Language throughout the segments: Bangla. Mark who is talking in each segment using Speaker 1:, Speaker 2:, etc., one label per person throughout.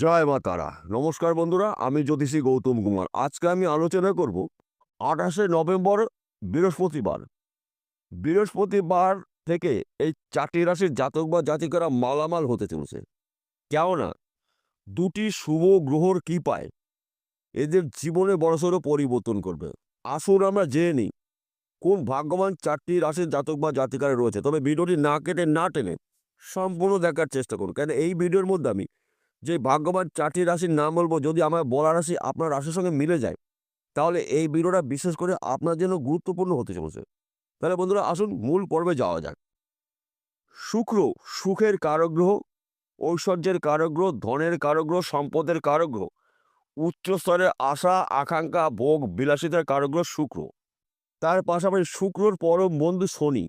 Speaker 1: জয় মা তারা। নমস্কার বন্ধুরা, আমি জ্যোতিষী গৌতম কুমার। আজকে আমি আলোচনা করব আঠাশে নভেম্বর বৃহস্পতিবার। বৃহস্পতিবার থেকে এই চারটি রাশির জাতক বা জাতিকারা মালামাল হতে চলেছে। কেননা দুটি শুভ গ্রহর কি পায়? এদের জীবনে বড়সড় পরিবর্তন করবে। আসুন আমরা জেনে নিই কোন ভাগ্যবান চারটি রাশির জাতক বা জাতিকারা রয়েছে। তবে ভিডিওটি না কেটে না টেনে সম্পূর্ণ দেখার চেষ্টা করুন। কেন এই ভিডিওর মধ্যে আমি যে ভাগ্যবান চারটি রাশির নাম বলব যদি আমার বলা রাশি আপনার রাশির সঙ্গে মিলে যায়, তাহলে এই ভিডিওটা বিশেষ করে আপনার জন্য গুরুত্বপূর্ণ হতে চলেছে। তাহলে বন্ধুরা আসুন মূল পর্বে যাওয়া যাক। শুক্র, সুখের কারগ্রহ, ঐশ্বর্যের কারগ্রহ, ধনের কারগ্রহ, সম্পদের কারগ্রহ উচ্চস্তরের আশা, আকাঙ্ক্ষা, ভোগ, বিলাসিতার কারগ্রহ শুক্র। তার পাশাপাশি শুক্রর পরম বন্ধু শনি।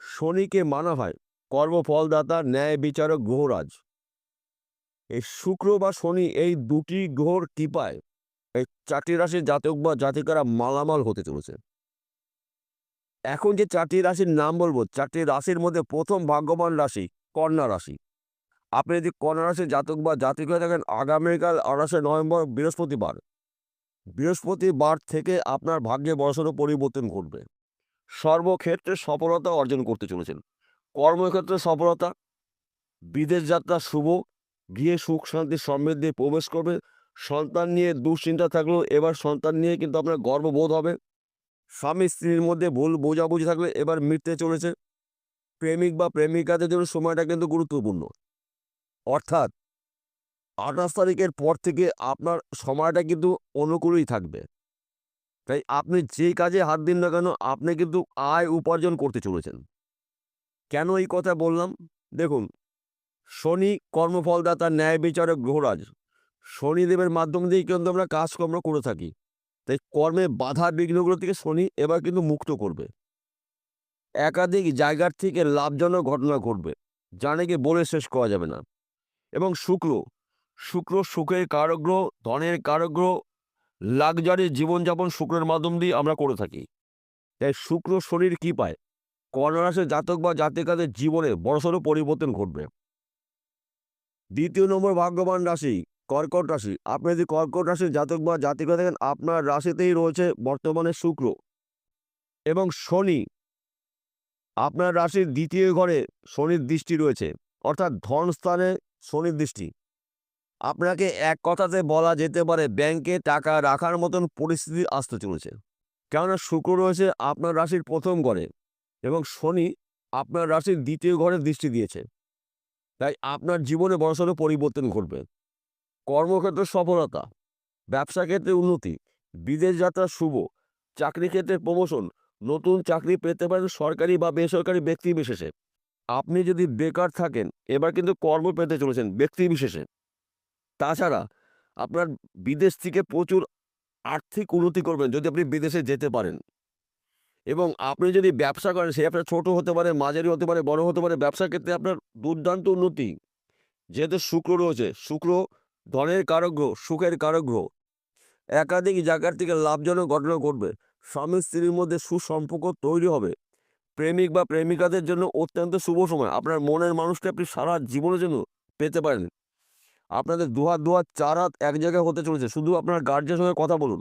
Speaker 1: শনিকে মানা হয় কর্মফলদাতা, ন্যায় বিচারক, গ্রহরাজ। এই শুক্র বা শনি এই দুটি গ্রহর কৃপায় এই চারটি রাশির জাতক বা জাতিকারা মালামাল হতে চলেছে। এখন যে চারটি রাশির নাম বলব, চারটি রাশির মধ্যে প্রথম ভাগ্যবান রাশি কন্যা রাশি। আপনি যদি কন্যা রাশির জাতক বা জাতিক হয়ে থাকেন, আগামীকাল আঠাশে নভেম্বর বৃহস্পতিবার। বৃহস্পতিবার থেকে আপনার ভাগ্যে বড়সড় পরিবর্তন ঘটবে। সর্বক্ষেত্রে সফলতা অর্জন করতে চলেছেন। কর্মক্ষেত্রে সফলতা, বিদেশ যাত্রা শুভ গিয়ে সুখ শান্তি সমৃদ্ধি প্রবেশ করবে। সন্তান নিয়ে দুশ্চিন্তা থাকলেও এবার সন্তান নিয়ে কিন্তু আপনার গর্ববোধ হবে। স্বামী স্ত্রীর মধ্যে ভুল বোঝাবুঝি থাকলে এবার মিটতে চলেছে। প্রেমিক বা প্রেমিকাদের জন্য সময়টা কিন্তু গুরুত্বপূর্ণ। অর্থাৎ আঠাশ তারিখের পর থেকে আপনার সময়টা কিন্তু অনুকূলই থাকবে। তাই আপনি যেই কাজে হাত দিন না কেন আপনি কিন্তু আয় উপার্জন করতে চলেছেন। কেন এই কথা বললাম? দেখুন শনি কর্মফলদাতা, ন্যায় বিচারক, গ্রহরাজ। শনিদেবের মাধ্যম দিয়েই কিন্তু আমরা কাজকর্ম করে থাকি। তাই কর্মে বাধা বিঘ্নগুলো থেকে শনি এবার কিন্তু মুক্ত করবে। একাধিক জায়গার থেকে লাভজনক ঘটনা ঘটবে, যা নাকি বলে শেষ করা যাবে না। এবং শুক্র শুক্র সুখের কারগ্রহ, ধনের কারগ্রহ লাক্সারি জীবনযাপন শুক্রের মাধ্যম দিয়ে আমরা করে থাকি। তাই শুক্র শরীর কি পায় কর্ণরাশির জাতক বা জাতিকাদের জীবনে বড়সড় পরিবর্তন ঘটবে। দ্বিতীয় নম্বর ভাগ্যবান রাশি, কর্কট রাশি। আপনি যদি কর্কট রাশির জাতক বা জাতিকা দেখেন আপনার রাশিতেই রয়েছে বর্তমানে শুক্র এবং শনি। আপনার রাশির দ্বিতীয় ঘরে শনির দৃষ্টি রয়েছে, অর্থাৎ ধন স্থানে শনির দৃষ্টি। আপনাকে এক কথাতে বলা যেতে পারে, ব্যাংকে টাকা রাখার মতন পরিস্থিতি আসতে চলেছে। কেননা শুক্র রয়েছে আপনার রাশির প্রথম ঘরে এবং শনি আপনার রাশির দ্বিতীয় ঘরে দৃষ্টি দিয়েছে। তাই আপনার জীবনে বড়সড় পরিবর্তন ঘটবে। কর্মক্ষেত্রে সফলতা, ব্যবসা ক্ষেত্রে উন্নতি, বিদেশ যাত্রা শুভ, চাকরি ক্ষেত্রে প্রমোশন নতুন চাকরি পেতে পারেন সরকারি বা বেসরকারি ব্যক্তি বিশেষে। আপনি যদি বেকার থাকেন, এবার কিন্তু কর্ম পেতে চলেছেন ব্যক্তি বিশেষে। তাছাড়া আপনার বিদেশ থেকে প্রচুর আর্থিক উন্নতি করবেন যদি আপনি বিদেশে যেতে পারেন। এবং আপনি যদি ব্যবসা করেন, সে আপনার ছোটো হতে পারে, মাঝারি হতে পারে, বড় হতে পারে, ব্যবসার ক্ষেত্রে আপনার দুর্দান্ত উন্নতি। যেহেতু শুক্র রয়েছে, শুক্র ধনের কারগ্রহ সুখের কারগ্রহ একাধিক জায়গার থেকে লাভজনক ঘটনা ঘটবে। স্বামী স্ত্রীর মধ্যে সুসম্পর্ক তৈরি হবে। প্রেমিক বা প্রেমিকাদের জন্য অত্যন্ত শুভ সময়। আপনার মনের মানুষটা আপনি সারা জীবনের জন্য পেতে পারেন। আপনাদের দুহাত দুহাত, চার হাত এক জায়গায় হতে চলেছে। শুধু আপনার গার্জের সঙ্গে কথা বলুন।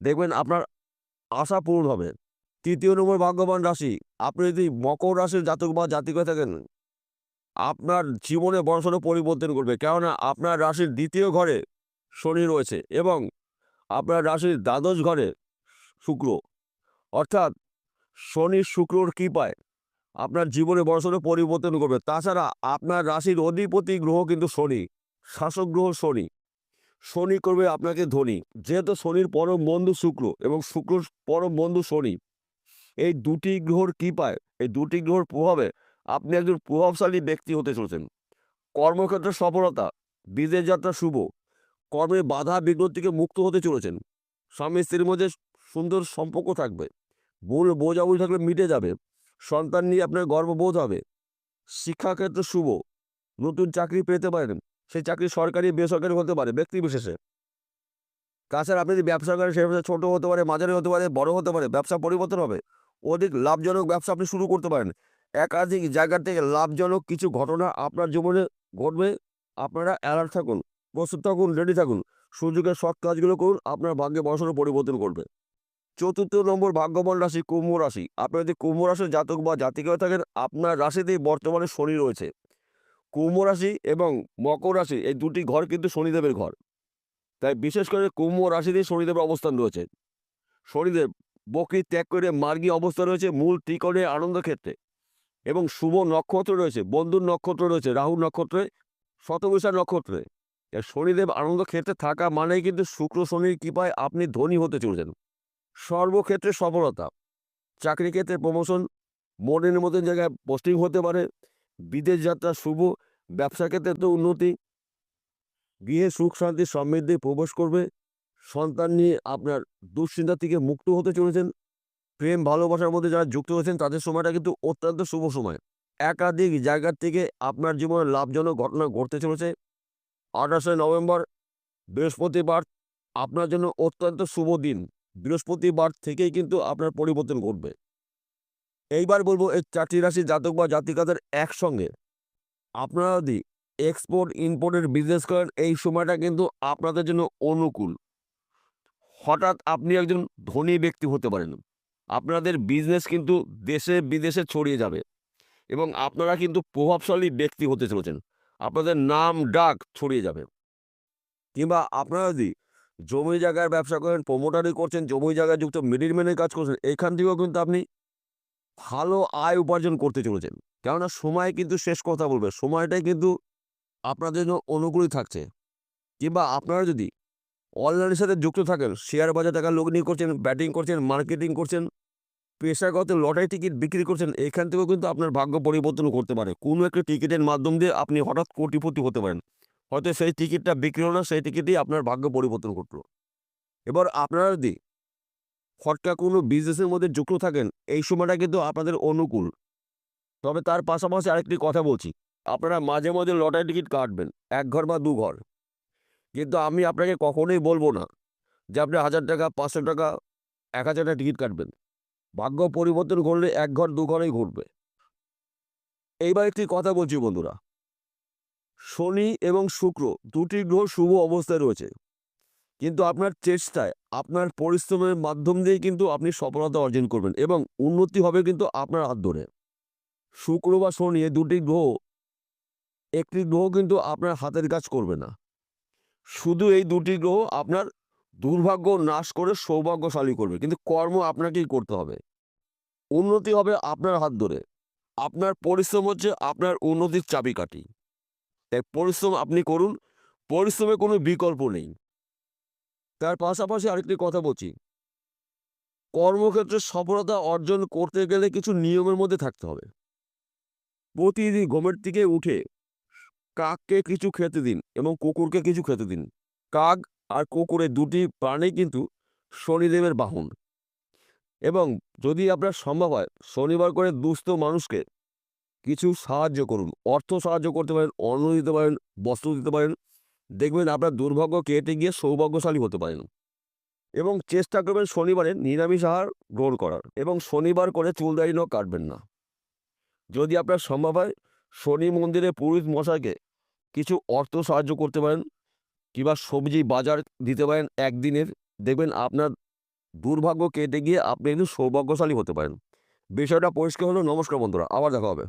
Speaker 1: দেখবেন আপনার আশা পূরণ হবে। তৃতীয় নম্বর ভাগ্যবান রাশি। আপনি যদি মকর রাশির জাতক বা জাতিক হয়ে থাকেন, আপনার জীবনে বড়সড় পরিবর্তন করবে কেননা, আপনার রাশির দ্বিতীয় ঘরে শনি রয়েছে এবং আপনার রাশির দ্বাদশ ঘরে শুক্র। অর্থাৎ, শনি শুক্রর কৃপায় আপনার জীবনে বড়সড় পরিবর্তন করবে তাছাড়া, আপনার রাশির অধিপতি গ্রহ কিন্তু শনি। শাসক গ্রহ শনি। শনি করবে আপনাকে ধনী। যেহেতু শনির পরম বন্ধু শুক্র এবং শুক্র পরম বন্ধু শনি এই দুটি গ্রহর কৃপায় এই দুটি গ্রহর প্রভাবে আপনি একজন প্রভাবশালী ব্যক্তি হতে চলেছেন। কর্মক্ষেত্রে সফলতা, বিদেশ যাত্রা শুভ, কর্মে বাধা বিঘ্ন থেকে মুক্ত হতে চলেছেন। স্বামী স্ত্রীর মধ্যে সুন্দর সম্পর্ক থাকবে ভুল বোঝাবুঝি থাকলে মিটে যাবে, সন্তান নিয়ে আপনার গর্ববোধ হবে। শিক্ষাক্ষেত্রে শুভ, নতুন চাকরি পেতে পারেন, সেই চাকরি সরকারি, বেসরকারি হতে পারে, ব্যক্তি বিশেষে। তাছাড়া আপনি যদি ব্যবসা করেন, সে ব্যবসা ছোটো হতে পারে, মাঝারি হতে পারে, বড় হতে পারে, ব্যবসা পরিবর্তন হবে। অধিক লাভজনক ব্যবসা আপনি শুরু করতে পারেন। একাধিক জায়গা থেকে লাভজনক কিছু ঘটনা আপনার জীবনে ঘটবে। আপনারা অ্যালার্ট থাকুন, প্রস্তুত থাকুন রেডি থাকুন। সুযোগের সৎ কাজগুলো করুন, আপনার ভাগ্যে বড়সড় পরিবর্তন করবে চতুর্থ নম্বর ভাগ্যবান রাশি, কুম্ভ রাশি। আপনি যদি কুম্ভ রাশির জাতক বা জাতিকা থাকেন, আপনার রাশিতেই বর্তমানে শনি রয়েছে। কুম্ভ রাশি এবং মকর রাশি, এই দুটি ঘর কিন্তু শনিদেবের ঘর। তাই বিশেষ করে কুম্ভ রাশিতেই শনিদেবের অবস্থান রয়েছে। শনিদেব বকরি ত্যাগ করে মার্গী অবস্থা রয়েছে মূল ত্রিকোণের আনন্দ ক্ষেত্রে এবং শুভ নক্ষত্র রয়েছে, বন্ধুর নক্ষত্র রয়েছে, রাহু নক্ষত্রে শতবিশা নক্ষত্রে। শনিদেব আনন্দ ক্ষেত্রে থাকা মানেই কিন্তু শুক্র শনির কৃপায় আপনি ধনী হতে চলেছেন। সর্বক্ষেত্রে সফলতা। চাকরি ক্ষেত্রে প্রমোশন মনের মতন জায়গায় পোস্টিং হতে পারে। বিদেশ যাত্রা শুভ ব্যবসা ক্ষেত্রে তো উন্নতি। গৃহে সুখ শান্তি সমৃদ্ধি প্রবেশ করবে। সন্তান নিয়ে আপনার দুশ্চিন্তা থেকে মুক্ত হতে চলেছেন। প্রেম, ভালোবাসার মধ্যে যারা যুক্ত হয়েছেন, তাদের সময়টা কিন্তু অত্যন্ত শুভ সময়। একাধিক জায়গার থেকে আপনার জীবনে লাভজনক ঘটনা ঘটতে চলেছে। আঠাশে নভেম্বর, বৃহস্পতিবার, আপনার জন্য অত্যন্ত শুভ দিন। বৃহস্পতিবার থেকেই কিন্তু আপনার পরিবর্তন ঘটবে। এইবার বলব, এই চারটি রাশি জাতক বা জাতিকাদের একসঙ্গে। আপনারা যদি এক্সপোর্ট ইম্পোর্টের বিজনেস করেন, এই সময়টা কিন্তু আপনাদের জন্য অনুকূল। হঠাৎ আপনি একজন ধনী ব্যক্তি হতে পারেন। আপনাদের বিজনেস কিন্তু দেশে বিদেশে ছড়িয়ে যাবে এবং আপনারা কিন্তু প্রভাবশালী ব্যক্তি হতে চলেছেন। আপনাদের নাম ডাক ছড়িয়ে যাবে। কিংবা আপনারা যদি জমি জায়গার ব্যবসা করেন প্রমোটারি করছেন, জমি জায়গায় যুক্ত মিডিলম্যানের কাজ করছেন, এখান থেকেও কিন্তু আপনি ভালো আয় উপার্জন করতে চলেছেন। কেননা সময় কিন্তু শেষ কথা বলবে। সময়টাই কিন্তু আপনাদের জন্য অনুকূলই থাকছে। কিংবা আপনারা যদি অনলাইনের সাথে যুক্ত থাকেন। শেয়ার বাজার টাকা লগ্নি করছেন ব্যাটিং করছেন মার্কেটিং করছেন, পেশাগত লটারি টিকিট বিক্রি করছেন, এখান থেকেও কিন্তু আপনার ভাগ্য পরিবর্তন করতে পারে। কোনো একটা টিকিটের মাধ্যম দিয়ে আপনি হঠাৎ কোটিপতি হতে পারেন। হয়তো সেই টিকিটটা বিক্রি হলো না, সেই টিকিটই আপনার ভাগ্য পরিবর্তন করল এবার আপনারা যদি ফটকা কোনো বিজনেসের মধ্যে যুক্ত থাকেন, এই সময়টা কিন্তু আপনাদের অনুকূল। তবে তার পাশাপাশি আরেকটি কথা বলছি। আপনারা মাঝে মাঝে লটারি টিকিট কাটবেন, এক ঘর বা দু ঘর। কিন্তু আমি আপনাকে কখনোই বলব না যে আপনি হাজার টাকা, পাঁচশো টাকা, এক হাজার টাকা টিকিট কাটবেন। ভাগ্য পরিবর্তন করলে এক ঘর, দু ঘরেই ঘটবে। এইবার একটি কথা বলছি বন্ধুরা। শনি এবং শুক্র দুটি গ্রহ শুভ অবস্থায় রয়েছে। কিন্তু আপনার চেষ্টায়, আপনার পরিশ্রমের মাধ্যম দিয়ে কিন্তু আপনি সফলতা অর্জন করবেন এবং উন্নতি হবে কিন্তু আপনার হাত ধরে। শুক্র বা শনি দুটি গ্রহ, একটি গ্রহ কিন্তু আপনার হাতের কাজ করবে না। শুধু এই দুটি গ্রহ আপনার দুর্ভাগ্য নাশ করে সৌভাগ্যশালী করবে। কিন্তু কর্ম আপনাকেই করতে হবে। উন্নতি হবে আপনার হাত ধরে। আপনার পরিশ্রম হচ্ছে আপনার উন্নতির চাবিকাঠি। তাই পরিশ্রম আপনি করুন, পরিশ্রমে কোনো বিকল্প নেই। তার পাশাপাশি আরেকটি কথা বলছি। কর্মক্ষেত্রে সফলতা অর্জন করতে গেলে কিছু নিয়মের মধ্যে থাকতে হবে। প্রতিদিন ঘুমের থেকে উঠে কাককে কিছু খেতে দিন এবং কুকুরকে কিছু খেতে দিন। কাক আর কুকুরের দুটি প্রাণী কিন্তু শনিদেবের বাহন। এবং যদি আপনার সম্ভব হয়, শনিবার করে দুস্থ মানুষকে কিছু সাহায্য করুন। অর্থ সাহায্য করতে পারেন, অন্ন দিতে পারেন, বস্ত্র দিতে পারেন। দেখবেন আপনার দুর্ভাগ্য কেটে গিয়ে সৌভাগ্যশালী হতে পারেন। এবং চেষ্টা করবেন শনিবারে নিরামিষ আহার গ্রহণ করার। এবং শনিবার করে চুলদারি নখ কাটবেন না। যদি আপনার সম্ভব হয় শনি মন্দিরে পুরোহিত মশাইকে কিছু অর্থ সাহায্য করতে পারেন কিংবা সবজি বাজার দিতে পারেন একদিনের। দেখবেন আপনার দুর্ভাগ্য কেটে গিয়ে আপনি কিন্তু সৌভাগ্যশালী হতে পারেন। বিষয়টা পরিষ্কার হলো। নমস্কার বন্ধুরা, আবার দেখা হবে।